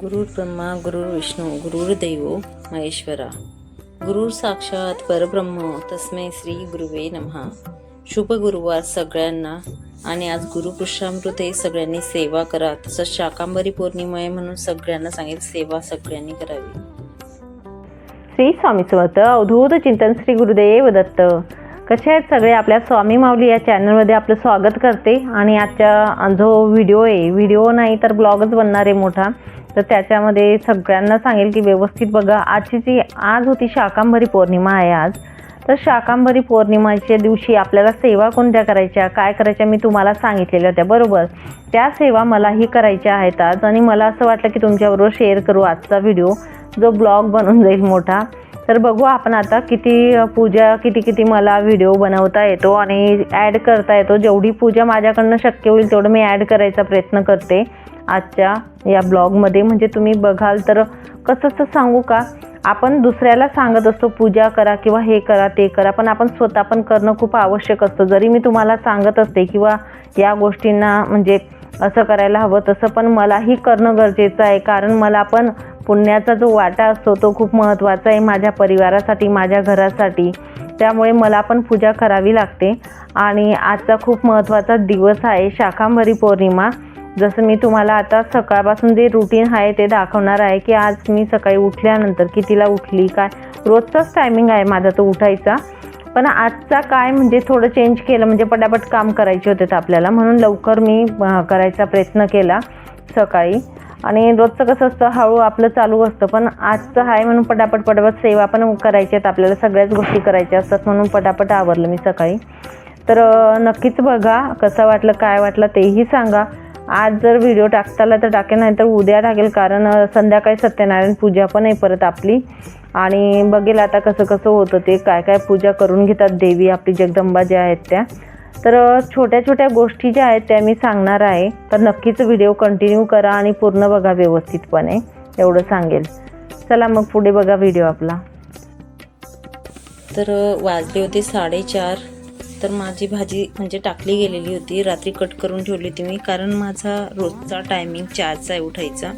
गुरुर् ब्रह्मा गुरुर विष्णू गुरुर्दैव महेश्वरा. गुरुर साक्षात परब्रह्म तस्मै श्री गुरुवे नमहा. शुभ गुरुवार सगळ्यांना. आणि आज गुरुकृष्णामृत हे सगळ्यांनी सेवा करा. तसंच शाकांबरी पौर्णिमा आहे म्हणून सगळ्यांना सांगेल सेवा सगळ्यांनी करावी. श्री स्वामी समर्थ अवधूत चिंतन श्री गुरुदेव दत्त. कसे आहेत सगळे आपल्या स्वामी माऊली या चॅनलमध्ये आपलं स्वागत करते. आणि आजच्या जो व्हिडिओ आहे व्हिडिओ नाही तर ब्लॉगच बनणार आहे मोठा. तर त्याच्यामध्ये सगळ्यांना सांगेल की व्यवस्थित बघा. आजची जी आज होती शाकांबरी पौर्णिमा आहे आज. तर शाकांबरी पौर्णिमाच्या दिवशी आपल्याला सेवा कोणत्या करायच्या काय करायच्या मी तुम्हाला सांगितलेल्या होत्या. बरोबर. त्या सेवा मलाही करायच्या आहेत आज आणि मला असं वाटलं की तुमच्याबरोबर शेअर करू आजचा व्हिडिओ जो ब्लॉग बनून जाईल मोठा. तर बघू आपण आता किती पूजा किती किती मला व्हिडिओ बनवता येतो आणि ॲड करता येतो. जेवढी पूजा माझ्याकडनं शक्य होईल तेवढं मी ॲड करायचा प्रयत्न करते. आजच्या या ब्लॉगमध्ये. म्हणजे तुम्ही बघाल तर कसंच सांगू का? आपण दुसऱ्याला सांगत असतो पूजा करा किंवा हे करा ते करा पण आपण स्वतः पण करणं खूप आवश्यक असतं. जरी मी तुम्हाला सांगत असते किंवा या गोष्टींना म्हणजे असं करायला हवं तसं पण मलाही करणं गरजेचं आहे. कारण मला पण पुण्याचा जो वाटा असतो तो खूप महत्त्वाचा आहे माझ्या परिवारासाठी माझ्या घरासाठी. त्यामुळे मला पण पूजा करावी लागते. आणि आजचा खूप महत्त्वाचा दिवस आहे शाकांबरी पौर्णिमा. जसं मी तुम्हाला आता सकाळपासून जे रुटीन आहे ते दाखवणार आहे की आज मी सकाळी उठल्यानंतर कितीला उठली काय? रोजचाच टायमिंग आहे माझा तो उठायचा. पण आजचा काय म्हणजे थोडं चेंज केलं म्हणजे पटापट काम करायचे होते आपल्याला. म्हणून लवकर मी करायचा प्रयत्न केला सकाळी. आणि रोजचं कसं असतं हळू आपलं चालू असतं. पण आजचं आहे म्हणून पटापट पटापट सेवा पण करायच्या आहेत. आपल्याला सगळ्याच गोष्टी करायच्या असतात म्हणून पटापट आवरलं मी सकाळी. तर नक्कीच बघा कसं वाटलं काय वाटलं तेही सांगा. आज जर व्हिडिओ टाकताला तर टाकेन नाही तर उद्या टाकेल. कारण संध्याकाळी सत्यनारायण पूजा पण आहे परत आपली. आणि बघेल आता कसं कसं होतं ते काय काय पूजा करून घेतात देवी आपली जगदंबा ज्या आहेत त्या. तर छोट्या छोट्या गोष्टी ज्या आहेत त्या मी सांगणार आहे. तर नक्कीच व्हिडिओ कंटिन्यू करा आणि पूर्ण बघा व्यवस्थितपणे. एवढं सांगेल. चला मग पुढे बघा व्हिडिओ आपला. तर वाजले होते साडेचार. तर माझी भाजी म्हणजे टाकली गेलेली होती. रात्री कट करून ठेवली होती मी कारण माझा रोजचा टायमिंग चारचा आहे उठायचा.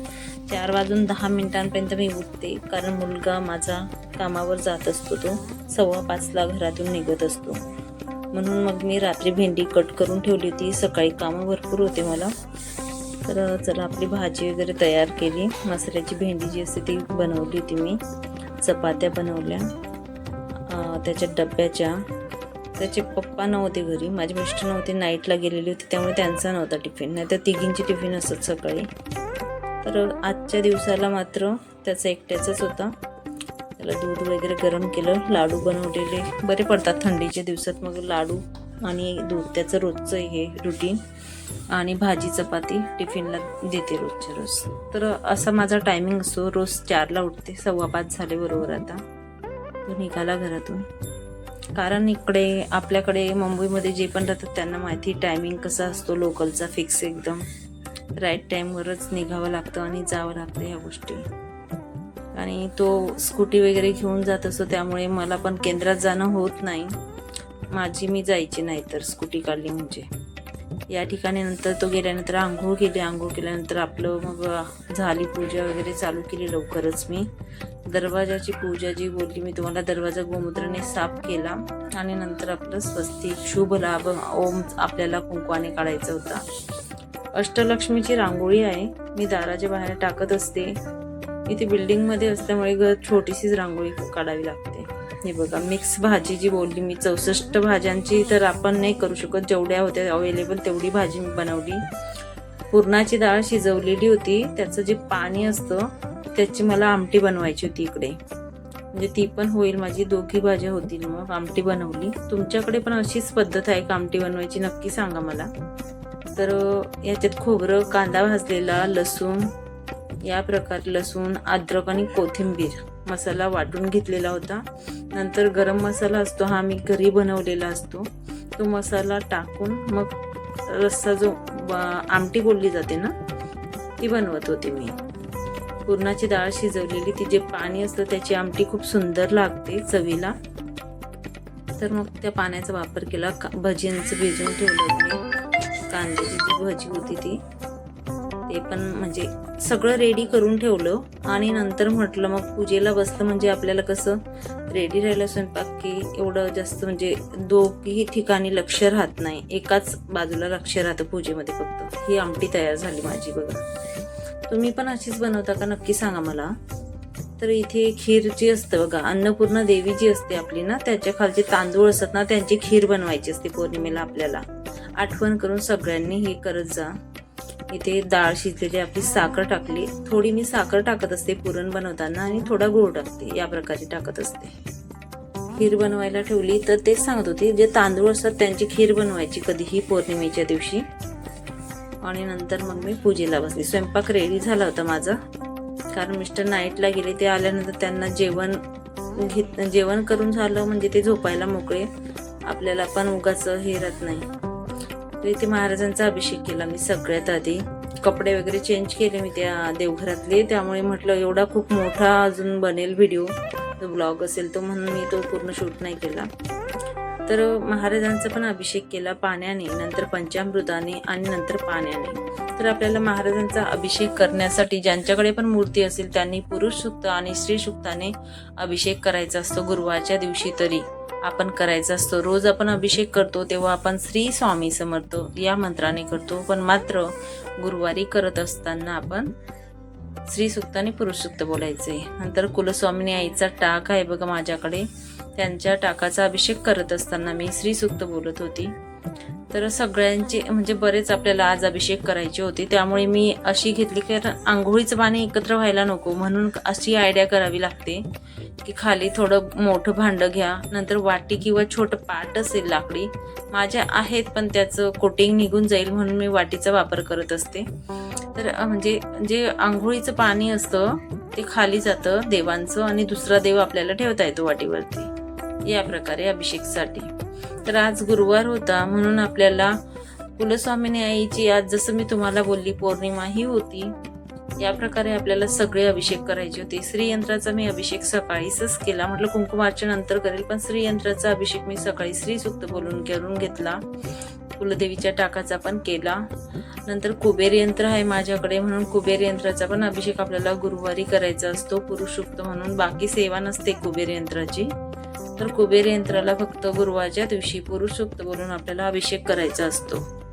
चार वाजून दहा मिनिटांपर्यंत मी उठते कारण मुलगा माझा कामावर जात असतो तो. सव्वा पाचला घरातून निघत असतो. म्हणून मग मी रात्री भेंडी कट करून ठेवली होती. सकाळी कामं भरपूर होते मला. तर चला आपली भाजी वगैरे तयार केली. मसाल्याची भेंडी जी असते ती बनवली होती मी. चपात्या बनवल्या. त्याच्या डब्याच्या त्याचे पप्पा नव्हते घरी. माझे मिस्टर नव्हते नाईटला गेलेले होते त्यामुळे त्यांचा नव्हता टिफिन नाही तर तिघींची टिफिन असत सकाळी. तर आजच्या दिवसाला मात्र त्याचा एकट्याचाच होता. त्याला दूध वगैरे गरम केलं लाडू बनवलेले. बरे पडतात थंडीच्या दिवसात. मग लाडू आणि दूध त्याचं रोजचं हे रुटीन आणि भाजी चपाती टिफिनला देते रोजच्या रोज. तर असा माझा टायमिंग असतो. रोज चारला उठते. सव्वा पाच झाले बरोबर आता. तो निघाला घरातून. कारण इकडे आपल्याकडे मुंबईमध्ये जे पण राहतात त्यांना माहिती टायमिंग कसा असतो लोकलचा फिक्स एकदम. राईट टाईमवरच निघावं लागतं आणि जावं लागतं ह्या गोष्टी. आणि तो स्कूटी वगैरे घेऊन जात असतो त्यामुळे मला पण केंद्रात जाणं होत नाही. माझी मी जायची नाही तर स्कूटी काढली म्हणजे. या ठिकाणी नंतर तो गेल्यानंतर आंघोळ केली. आंघोळ केल्यानंतर आपलं मग झाली पूजा वगैरे चालू केली लवकरच मी. दरवाजाची पूजा जी बोलली मी तुम्हाला दरवाजा गोमूत्राने साफ केला आणि नंतर आपलं स्वस्तिक शुभ लाभ ओम आपल्याला कुंकवाने काढायचा होता. अष्टलक्ष्मीची रांगोळी आहे. मी दाराच्या बाहेर टाकत असते. इथे बिल्डिंगमध्ये असल्यामुळे घर छोटीशीच रांगोळी काढावी लागते. हे बघा मिक्स भाजी जी बोलली मी चौसष्ट भाज्यांची तर आपण नाही करू शकत. जेवढ्या होत्या अवेलेबल तेवढी भाजी मी बनवली. पुरणाची डाळ शिजवलेली होती. त्याचं जे पाणी असतं त्याची मला आमटी बनवायची होती इकडे. म्हणजे ती पण होईल माझी. दोघी भाज्या होतील मग आमटी बनवली. तुमच्याकडे पण अशीच पद्धत आहे का आमटी बनवायची? नक्की सांगा मला. तर याच्यात खोबरं कांदा भाजलेला लसूण या प्रकारे लसूण अद्रक आणि कोथिंबीर. मसाला वाटून घेतलेला होता. नंतर गरम मसाला असतो हा मी घरी बनवलेला असतो. तो मसाला टाकून मग रस्सा जो ब- आमटी बोलली जाते ना ती बनवत होते मी. पुरणाची डाळ शिजवलेली ती जे पाणी असतं त्याची आमटी खूप सुंदर लागते चवीला. तर मग त्या पाण्याचा वापर केला का भजींचं भिजून ठेवलं मी. कांद्याची जी भजी होती ती ते पण म्हणजे सगळं रेडी करून ठेवलं आणि नंतर म्हटलं मग पूजेला बसलं म्हणजे आपल्याला कसं रेडी राहिलं स्वयंपाक की एवढं जास्त म्हणजे दोघीही ठिकाणी लक्ष राहत नाही. एकाच बाजूला लक्ष राहतं पूजेमध्ये फक्त. ही आमटी तयार झाली माझी बघा. तुम्ही पण अशीच बनवता का? नक्की सांगा मला. तर इथे खीर जी असतं बघा अन्नपूर्णा देवी जी असते आपली ना त्याच्या खालचे तांदूळ असतात ना त्यांची खीर बनवायची असते पौर्णिमेला आपल्याला. आठवण करून सगळ्यांनी हे करत जा. इथे डाळ शिजलेली आपली साखर टाकली. थोडी मी साखर टाकत असते पुरण बनवताना आणि थोडा गूळ टाकते. या प्रकारे टाकत असते. खीर बनवायला ठेवली तर तेच सांगत होते जे तांदूळ असतात त्यांची खीर बनवायची कधीही पौर्णिमेच्या दिवशी. आणि नंतर मग मी पूजेला बसली. स्वयंपाक रेडी झाला होता माझा. कारण मिस्टर नाईटला गेले ते आल्यानंतर त्यांना जेवण घेत जेवण करून झालं म्हणजे ते झोपायला मोकळे. आपल्याला पण उगाच हे राहत नाही. इथे महाराजांचा अभिषेक केला. मी सगळ्यात आधी कपडे वगैरे चेंज केले मी त्या देवघरातले. त्यामुळे म्हटलं एवढा खूप मोठा अजून बनेल व्हिडिओ जो ब्लॉग असेल तो म्हणून मी तो पूर्ण शूट नाही केला. तर महाराजांचा पण अभिषेक केला पाण्याने नंतर पंचामृताने आणि नंतर पाण्याने. तर आपल्याला महाराजांचा अभिषेक करण्यासाठी ज्यांच्याकडे पण मूर्ती असेल त्यांनी पुरुष सुक्त आणि स्त्री सुक्ताने अभिषेक करायचा असतो गुरुवारच्या दिवशी तरी. आपण करायचा असतो. रोज आपण अभिषेक करतो तेव्हा आपण श्री स्वामी समर्थ या मंत्राने करतो. पण मात्र गुरुवारी करत असताना आपण श्री सुक्त आणि पुरुष सुक्त बोलायचे. नंतर कुलस्वामिनी आईचा टाक आहे बघा माझ्याकडे. त्यांच्या टाकाचा अभिषेक करत असताना मी श्री सुक्त बोलत होती. तर सगळ्यांचे म्हणजे बरेच आपल्याला आज अभिषेक करायचे होते. त्यामुळे मी अशी घेतली की आंघोळीचं पाणी एकत्र व्हायला नको. म्हणून अशी आयडिया करावी लागते की खाली थोडं मोठं भांडं घ्या. नंतर वाटी किंवा छोटं पाट असेल लाकडी. माझ्या आहेत पण त्याचं कोटिंग निघून जाईल म्हणून मी वाटीचा वापर करत असते. तर म्हणजे जे आंघोळीचं पाणी असतं ते खाली जातं देवांचं आणि दुसरा देव आपल्याला ठेवता येतो वाटीवरती. या प्रकारे अभिषेकसाठी. तर आज गुरुवार होता म्हणून आपल्याला कुलस्वामिनी आईची आज जसं मी तुम्हाला बोलली पौर्णिमा ही होती या प्रकारे आपल्याला सगळे अभिषेक करायचे होते. श्रीयंत्राचा मी अभिषेक सकाळीच केला. म्हटलं कुंकुमार्चन नंतर करेल पण श्रीयंत्राचा अभिषेक मी सकाळी श्रीसुक्त बोलून करून घेतला. कुलदेवीच्या टाकाचा पण केला. नंतर कुबेर यंत्र आहे माझ्याकडे म्हणून कुबेर यंत्राचा पण अभिषेक आपल्याला गुरुवारी करायचा असतो पुरुषुक्त म्हणून. बाकी सेवा नसते कुबेर यंत्राची. तर कुबेर यंत्राला फक्त गुरुवारच्या दिवशी पुरुषुक्त बोलून आपल्याला अभिषेक करायचा असतो.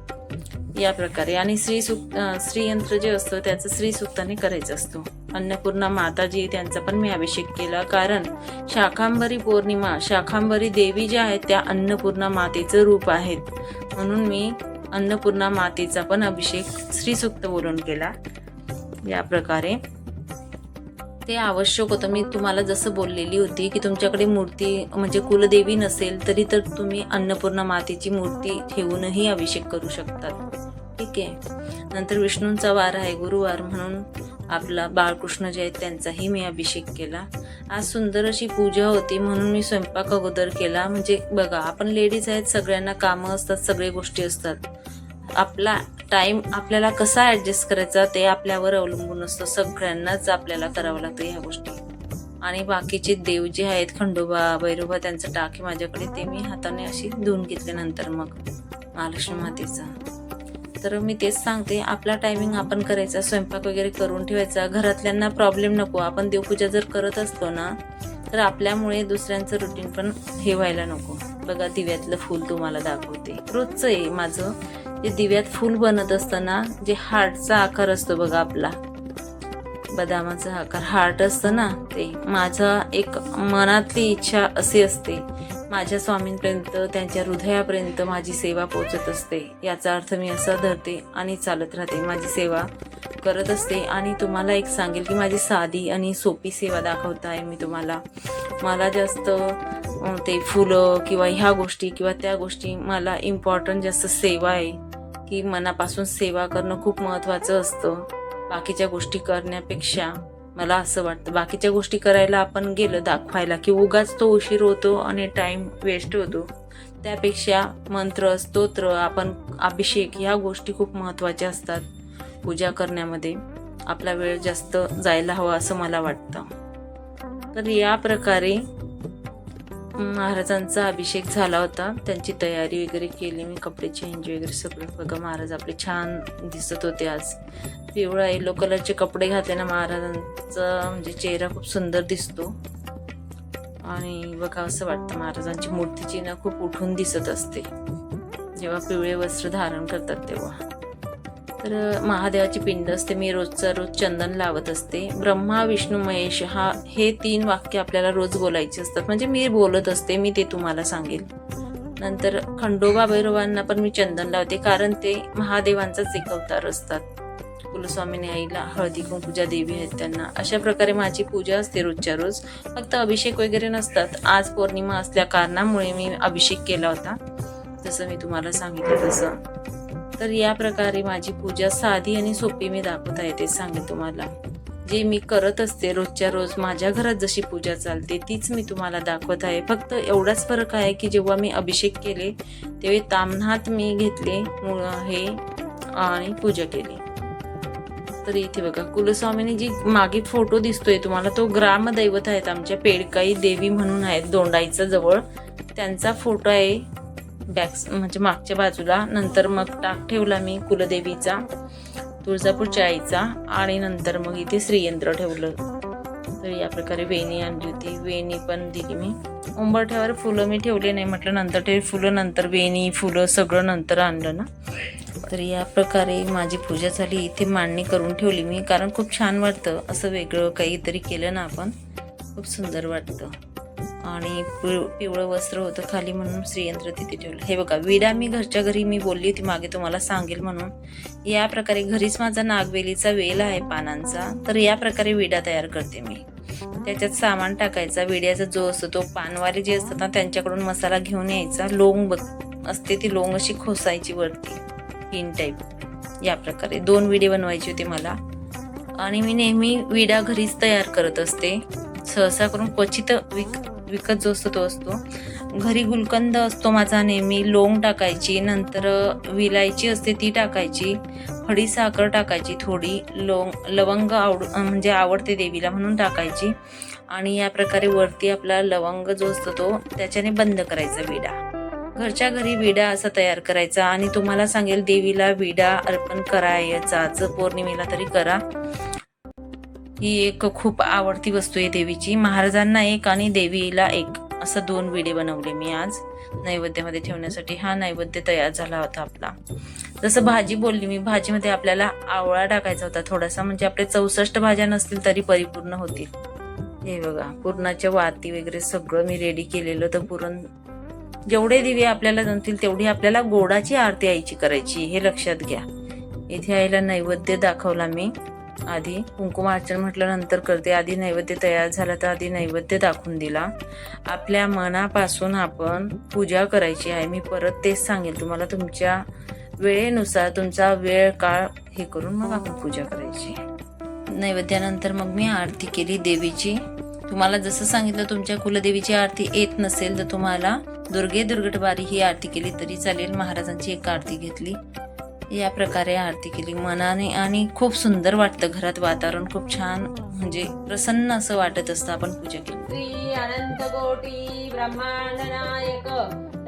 या प्रकारे. आणि श्री सुक्त श्रीयंत्र जे असतं त्याचं श्री सुक्ताने करायचं असतो. अन्नपूर्णा माताजी त्यांचा पण मी अभिषेक केला. कारण शाखांबरी पौर्णिमा शाखांबरी देवी ज्या आहेत त्या अन्नपूर्णा मातेचं रूप आहेत. म्हणून मी अन्नपूर्णा मातेचा पण अभिषेक श्रीसुक्त बोलून केला. या प्रकारे. ते आवश्यक होतं. मी तुम्हाला जसं बोललेली होती की तुमच्याकडे मूर्ती म्हणजे कुलदेवी नसेल तरी तर तुम्ही अन्नपूर्णा मातेची मूर्ती ठेवूनही अभिषेक करू शकतात. ठीक आहे? नंतर विष्णूंचा वार आहे गुरुवार म्हणून आपला बाळकृष्ण जे आहेत त्यांचाही मी अभिषेक केला. आज सुंदर अशी पूजा होती म्हणून मी स्वयंपाक अगोदर केला. म्हणजे बघा आपण लेडीज आहेत सगळ्यांना कामं असतात सगळे गोष्टी असतात. आपला टाइम आपल्याला कसा ॲडजस्ट करायचा ते आपल्यावर अवलंबून असतं. सगळ्यांनाच आपल्याला करावं लागतं ह्या गोष्टी. आणि बाकीचे देव जे आहेत खंडोबा भैरोबा त्यांचं टाके माझ्याकडे ते मी हाताने अशी धुवून घेतले नंतर मग महालक्ष्मी मातेचा. तर मी तेच सांगते आपला टायमिंग आपण करायचा स्वयंपाक वगैरे करून ठेवायचा. घरातल्यांना प्रॉब्लेम नको. आपण देवपूजा जर करत असतो ना तर आपल्यामुळे दुसऱ्यांचं रुटीन पण हे व्हायला नको. बघा दिव्यातलं फूल तुम्हाला दाखवते. रोजचं आहे माझं. जे दिव्यात फूल बनत असताना जे हार्टचा आकार असतो बघा आपला. बदामाचा आकार. हार्ट असतं ना ते माझा एक मनातली इच्छा अशी असते. माझ्या स्वामींपर्यंत त्यांच्या हृदयापर्यंत माझी सेवा पोचत असते. याचा अर्थ मी असा धरते आणि चालत राहते. माझी सेवा करत असते आणि तुम्हाला एक सांगेल की माझी साधी आणि सोपी सेवा दाखवत आहे मी तुम्हाला. मला जास्त ते फुलं किंवा ह्या गोष्टी किंवा त्या गोष्टी मला इम्पॉर्टंट जास्त सेवा आहे. की मनापासून सेवा करणं खूप महत्त्वाचं असतं. बाकीच्या गोष्टी करण्यापेक्षा मला असं वाटतं. बाकीच्या गोष्टी करायला आपण गेलं दाखवायला की उगाच तो उशीर होतो आणि टाईम वेस्ट होतो. त्यापेक्षा मंत्र स्तोत्र आपण अभिषेक ह्या गोष्टी खूप महत्त्वाच्या असतात पूजा करण्यामध्ये. आपला वेळ जास्त जायला हवा असं मला वाटतं. तर या प्रकारे महाराजांचा अभिषेक झाला होता. त्यांची तयारी वगैरे केली मी कपडे चेंज वगैरे सगळं. बघा महाराज आपले छान दिसत होते आज. पिवळा येलो कलरचे कपडे घातले ना महाराजांचा म्हणजे चेहरा खूप सुंदर दिसतो. आणि बघा असं वाटतं महाराजांची मूर्तीची ना खूप उठून दिसत असते. जेव्हा पिवळे वस्त्र धारण करतात तेव्हा. तर महादेवाची पिंड असते. मी रोजचा रोज चंदन लावत असते. ब्रह्मा विष्णू महेश हा हे तीन वाक्य आपल्याला रोज बोलायचे असतात. म्हणजे मी बोलत असते मी ते तुम्हाला सांगेल. नंतर खंडोबा भैरवांना पण मी चंदन लावते. कारण ते महादेवांचाच एक अवतार असतात. कुलस्वामीने आईला हळदी कुंकूजा देवी आहेत त्यांना. अशा प्रकारे माझी पूजा असते रोजच्या रोज. फक्त अभिषेक वगैरे नसतात. आज पौर्णिमा असल्या कारणामुळे मी अभिषेक केला होता. जसं मी तुम्हाला सांगितलं तसं. तर या प्रकारे माझी पूजा साधी आणि सोपी मी दाखवत आहे ते सांगे तुम्हाला. जे मी करत असते रोजच्या रोज माझ्या घरात जशी पूजा चालते तीच मी तुम्हाला दाखवत आहे. फक्त एवढाच फरक आहे की जेव्हा मी अभिषेक केले तेव्हा तामनात मी घेतले हे आणि पूजा केली. तर इथे बघा कुलस्वामीने जी मागे फोटो दिसतोय तुम्हाला तो ग्रामदैवत आहेत आमच्या पेडकाई देवी म्हणून आहेत दोंडाईचा जवळ. त्यांचा फोटो आहे बॅक्स म्हणजे मागच्या बाजूला. नंतर मग टाक ठेवला मी कुलदेवीचा तुळजापूरच्या आईचा आणि नंतर मग इथे श्रीयंत्र ठेवलं. तर या प्रकारे वेणी आणली होती. वेणी पण दिली मी. उंबरठ्यावर फुलं मी ठेवले नाही म्हटलं नंतर ठेव. फुलं नंतर वेणी फुलं सगळं नंतर आणलं ना. तर या प्रकारे माझी पूजा झाली. इथे मांडणी करून ठेवली मी. कारण खूप छान वाटतं. असं वेगळं काहीतरी केलं ना आपण खूप सुंदर वाटतं. आणि पिव पिवळं वस्त्र होतं खाली म्हणून श्रीयंत्र तिथे ठेवलं. हे बघा विडा मी घरच्या घरी मी बोलली होती मागे तुम्हाला सांगेल म्हणून. या प्रकारे घरीच माझा नागवेलीचा वेल आहे पानांचा तर या प्रकारे विडा तयार करते मी. त्याच्यात सामान टाकायचा विड्याचा जो असतो तो पानवाले जे असतात ना त्यांच्याकडून मसाला घेऊन यायचा. लोंग बघ असते ती लोंग अशी खोसायची वरती पिन टाईप या प्रकारे. दोन विडे बनवायचे होते मला. आणि मी नेहमी विडा घरीच तयार करत असते. सहसा करून क्वचित विक विकत जो असतो तो असतो. घरी गुलकंद असतो माझा नेहमी लोंग टाकायची नंतर विलायची असते ती टाकायची खडी साखर टाकायची थोडी लोंग लवंग आवड म्हणजे आवडते देवीला म्हणून टाकायची. आणि या प्रकारे वरती आपला लवंग जो असतो तो त्याच्याने बंद करायचा विडा. घरच्या घरी विडा असा तयार करायचा आणि तुम्हाला सांगेल देवीला विडा अर्पण करायचाच पौर्णिमेला तरी करा. ही एक खूप आवडती वस्तू आहे देवीची. महाराजांना एक आणि देवीला एक. असं दोन विडे बनवले मी आज. नैवेद्यामध्ये ठेवण्यासाठी हा नैवेद्य तयार झाला होता आपला. जसं भाजी बोलली मी भाजीमध्ये आपल्याला आवळा टाकायचा होता थोडासा. म्हणजे आपले चौसष्ट भाज्या नसतील तरी परिपूर्ण होतील. हे बघा पुरणाच्या वाती वगैरे सगळं मी रेडी केलेलं तर पुरण. जेवढे दिवे आपल्याला जमतील तेवढी आपल्याला गोडाची आरती आईची करायची हे लक्षात घ्या. इथे आईला नैवेद्य दाखवला मी. आधी कुंकुमार्चन म्हटल्यानंतर करते. आधी नैवेद्य तयार झाला तर आधी नैवेद्य दाखवून दिला. आपल्या मनापासून आपण पूजा करायची आहे. मी परत तेच सांगेल तुम्हाला तुमच्या वेळेनुसार तुमचा वेळ काळ हे करून मग आपण पूजा करायची. नैवेद्यानंतर मग मी आरती केली देवीची. तुम्हाला जसं सांगितलं तुमच्या कुलदेवीची आरती येत नसेल तर तुम्हाला दुर्गे दुर्गटबारी ही आरती केली तरी चालेल. महाराजांची एक आरती घेतली. या प्रकारे आरती केली. मनाने आणि खूप सुंदर वाटतं घरात वातावरण. खूप छान म्हणजे प्रसन्न असं वाटत असतं आपण पूजा केली. श्री अनंत कोटी ब्रह्मांड नायक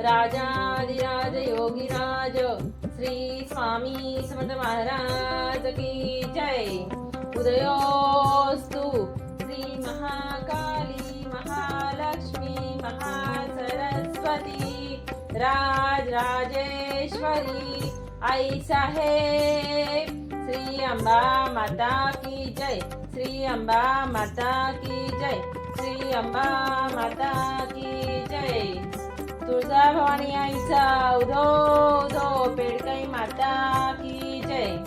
राजाधिराज योगीराज श्री स्वामी समर्थ महाराज की जय. उदयोस्तु श्री महाकाली महालक्ष्मी महासरस्वती राज राजेश्वरी आई साहेब श्री अंबा माता की जय. श्री अंबा माता की जय. श्री अंबा माता की जय. तुळजा भवानी आईचा उदो उदो पेडकाई माता की जय.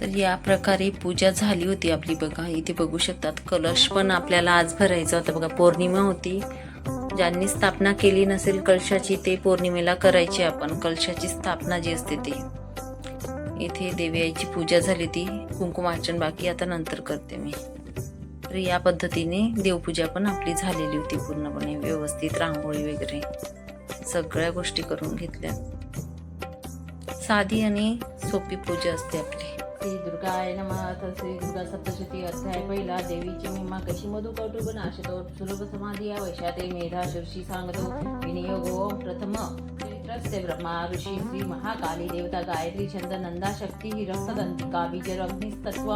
तर या प्रकारे पूजा झाली होती आपली. बघा इथे बघू शकतात. कलश पण आपल्याला आज भरायचा होता. बघा पौर्णिमा होती. ज्यांनी स्थापना केली नसेल कलशाची ते पौर्णिमेला करायची आपण. कलशाची स्थापना जी असते ती. इथे देवी आईची पूजा झाली ती. कुंकुमार्चन बाकी आता नंतर करते मी. तर या पद्धतीने देवपूजा पण आपली झालेली होती पूर्णपणे. व्यवस्थित रांगोळी वगैरे. सगळ्या गोष्टी करून घेतल्या. साधी आणि सोपी पूजा असते आपली. श्री दुर्गाय नमः. श्री दुर्गा सप्तशती अध्याय पहिला. देवीची महिमा कशी मधु कौटुंब नाशतो सुलभ समाधी या वैशाते मेधा शीर्षी सांगतो. विनियोगो प्रथम चरित्रस्य ब्रह्मा ऋषी श्री महाकाली देवता गायत्री छंद नंदा शक्ती ही रक्तदंतिका बीजर अग्निस्तत्व.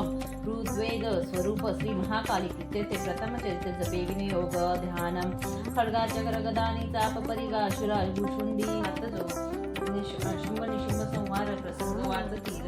ऋद्वेद स्वरूप श्री महाकाली कृत्यते प्रथम चरित्र जपे विनियोग ध्यानम. खड्गाच्या गरगदानी चाप परिगा अशुरा भूषुंडी हातजो निशुंभ संवार प्रसंग वाचती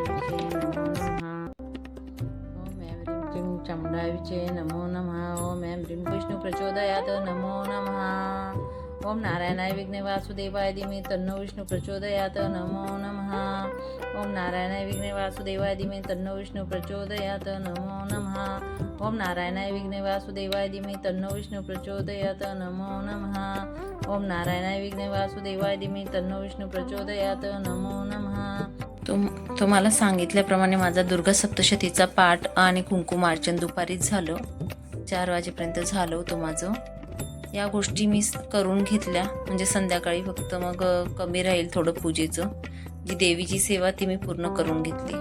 चमुंडाविचे नमो नम। ओम ॲम ब्रीम विष्णू प्रचोदयात। नमो नम। ओम नारायणाय विघ्ने वासुदेवाय धीमे तन्नो विष्णू प्रचोदयात। नमो नम। ओम नारायणाय विघ्ने वासुदेवाय धीमे तन्नो विष्णू प्रचोदयात। नमो नम। ओम नारायणाय विघ्ने वासुदेवाय धीमे तन्नो विष्णू प्रचोदयात। नमो नम। ओम नारायणाय विघ्ने वासुदेवाय धीमे तन्नो विष्णू प्रचोदयात। नमो नम। तुम तुम्हाला सांगितल्याप्रमाणे माझा दुर्गा सप्तशतीचा पाठ आणि कुंकुमार्चन दुपारीच झालं. चार वाजेपर्यंत झालं होतं माझं. या गोष्टी मी करून घेतल्या. म्हणजे संध्याकाळी फक्त मग कमी राहील थोडं पूजेचं. जी देवीची सेवा ती मी पूर्ण करून घेतली.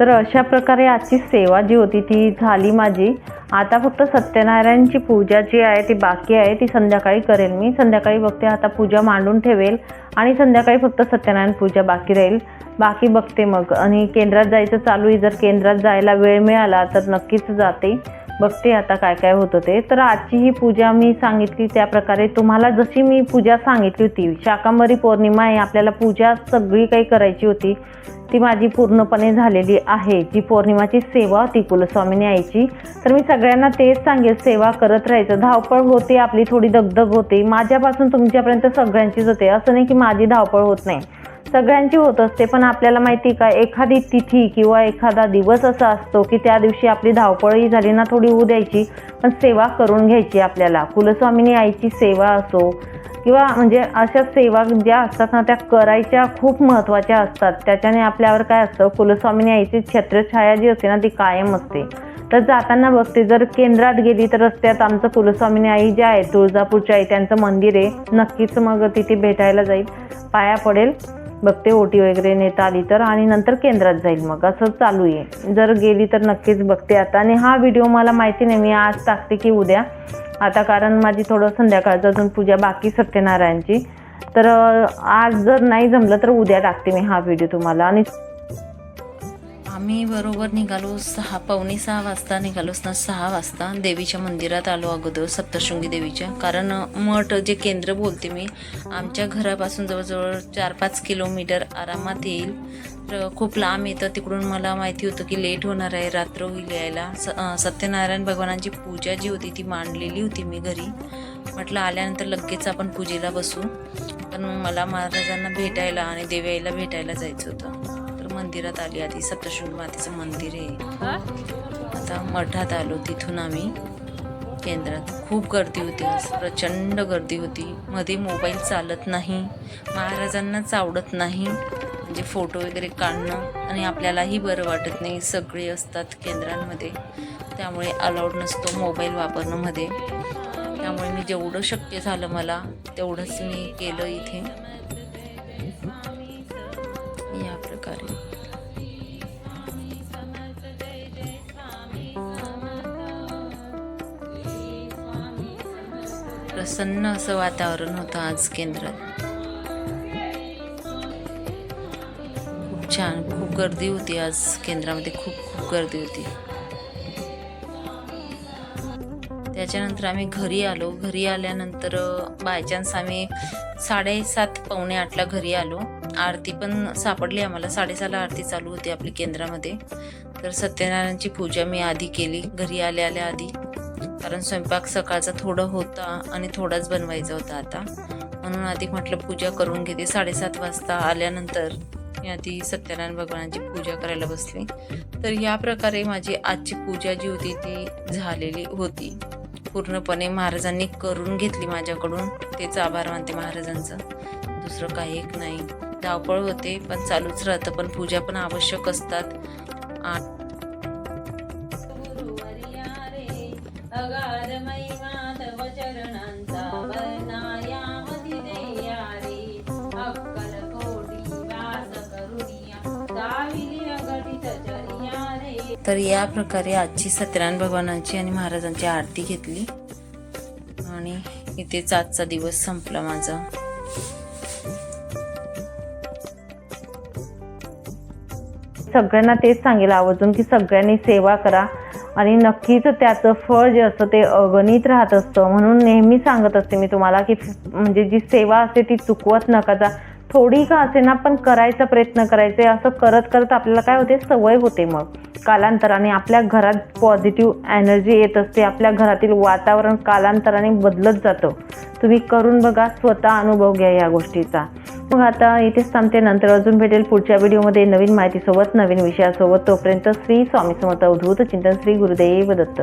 तर अशा प्रकारे आजची सेवा जी होती ती झाली माझी. आता फक्त सत्यनारायणची पूजा जी आहे ती बाकी आहे ती संध्याकाळी करेल मी. संध्याकाळी बघते आता पूजा मांडून ठेवेल आणि संध्याकाळी फक्त सत्यनारायण पूजा बाकी राहील. बाकी बघते मग. आणि केंद्रात जायचं चालू आहे जर केंद्रात जायला वेळ मिळाला तर नक्कीच जाते. बघते आता काय काय होतं ते. तर आजची ही पूजा मी सांगितली त्या प्रकारे. तुम्हाला जशी मी पूजा सांगितली होती शाकांबरी पौर्णिमा आहे आपल्याला पूजा सगळी काही करायची होती ती माझी पूर्णपणे झालेली आहे. जी पौर्णिमाची सेवा होती कुलस्वामीने यायची तर मी सगळ्यांना तेच सांगेल सेवा करत राहायचं. धावपळ होते आपली थोडी दगदग होते. माझ्यापासून तुमच्यापर्यंत सगळ्यांचीच होते. असं नाही की माझी धावपळ होत नाही. सगळ्यांची होत असते पण आपल्याला माहिती का एखादी तिथी किंवा एखादा दिवस असा असतो की त्या दिवशी आपली धावपळही झाली ना थोडी होऊ द्यायची पण सेवा करून घ्यायची आपल्याला. कुलस्वामिनी आईची सेवा असो किंवा म्हणजे अशा सेवा ज्या असतात ना त्या करायच्या खूप महत्त्वाच्या असतात. त्याच्याने आपल्यावर काय असतं कुलस्वामिनी आईची छत्रछाया जी असते ना ती कायम असते. तर जाताना बघते जर केंद्रात गेली तर रस्त्यात आमचं कुलस्वामिनी आई जे आहे तुळजापूरच्या आई त्यांचं मंदिर आहे. नक्कीच मग तिथे भेटायला जाईल. पाया पडेल. बघते ओटी वगैरे नेता आली तर आणि नंतर केंद्रात जाईल मग. असं चालू आहे. जर गेली तर नक्कीच बघते आता. आणि हा व्हिडिओ मला माहिती नाही मी आज टाकते की उद्या. आता कारण माझी थोडं संध्याकाळचं अजून पूजा बाकी सत्यनारायणची. तर आज जर नाही जमलं तर उद्या टाकते मी हा व्हिडिओ तुम्हाला. आणि आम्ही बरोबर निघालो सहा पावणे सहा वाजता निघालोच ना सहा वाजता देवीच्या मंदिरात आलो अगोदर सप्तशृंगी देवीच्या. कारण मठ जे केंद्र बोलते मी आमच्या घरापासून जवळजवळ चार पाच किलोमीटर आरामात येईल. तर खूप लांब येतं तिकडून मला माहिती होतं की लेट होणार आहे रात्र होईल यायला. स सत्यनारायण भगवानांची पूजा जी होती ती मांडलेली होती मी घरी. म्हटलं आल्यानंतर लगेच आपण पूजेला बसू. पण मला महाराजांना भेटायला आणि देवाईला भेटायला जायचं होतं. मंदिरात आली आधी सप्तशृंगी मातेचं मंदिर आहे. आता मठात आलो तिथून आम्ही. केंद्रात खूप गर्दी होती प्रचंड गर्दी होती. मध्ये मोबाईल चालत नाही महाराजांनाच आवडत नाही म्हणजे फोटो वगैरे काढणं आणि आपल्यालाही बरं वाटत नाही सगळे असतात केंद्रांमध्ये. त्यामुळे अलाउड नसतो मोबाईल वापरणं मध्ये. त्यामुळे मी जेवढं शक्य झालं मला तेवढंच मी केलं इथे. प्रसन्न असं वातावरण होतं आज केंद्रात. खूप छान खूप गर्दी होती आज केंद्रामध्ये खूप खूप गर्दी होती. त्याच्यानंतर आम्ही घरी आलो. घरी आल्यानंतर बाय चान्स आम्ही साडेसात पावणे आठला घरी आलो. आरती पण सापडली आम्हाला. साडेसहाला आरती चालू होती आपली केंद्रामध्ये. तर सत्यनारायणची पूजा मी आधी केली. घरी आल्या आल्या आधी. कारण स्वयंपाक सकाळचा थोडं होता आणि थोडाच बनवायचा होता आता. म्हणून आधी म्हटलं पूजा करून घेते. साडेसात वाजता आल्यानंतर मी आधी सत्यनारायण भगवानाची पूजा करायला बसली. तर या प्रकारे माझी आजची पूजा जी होती ती झालेली होती. पूर्णपणे महाराजांनी करून घेतली माझ्याकडून. तेच आभार मानते महाराजांचं. दुसरं काही एक नाही. धावपळ होते पण चालूच राहतं. पण पूजा पण आवश्यक असतात. आठ अगाध महिमा तव चरणांचा देया रे. अक्कल कोटी वास चरिया रे. तर या प्रकारे आजची सत्यनारायण भगवानांची आणि महाराजांची आरती घेतली. आणि इथेच आजचा दिवस संपला माझा. सगळ्यांना तेच सांगेल आवर्जून की सगळ्यांनी सेवा करा. आणि नक्कीच त्याचं फळ जे असतं ते अगणित राहत असतं. म्हणून नेहमी सांगत असते मी तुम्हाला की म्हणजे जी सेवा असते ती चुकवत नका जा. थोडी का असे ना पण करायचा प्रयत्न करायचे. असं करत करत आपल्याला काय होते? सवय होते मग. कालांतराने आपल्या घरात पॉझिटिव्ह एनर्जी येत असते. आपल्या घरातील वातावरण कालांतराने बदलत जातं. तुम्ही करून बघा स्वतः अनुभव घ्या या गोष्टीचा. मग आता इथेच थांबते. नंतर अजून भेटेल पुढच्या व्हिडिओमध्ये नवीन माहितीसोबत नवीन विषयासोबत. तोपर्यंत श्री स्वामी समर्थ अवधूत चिंतन श्री गुरुदेव दत्त.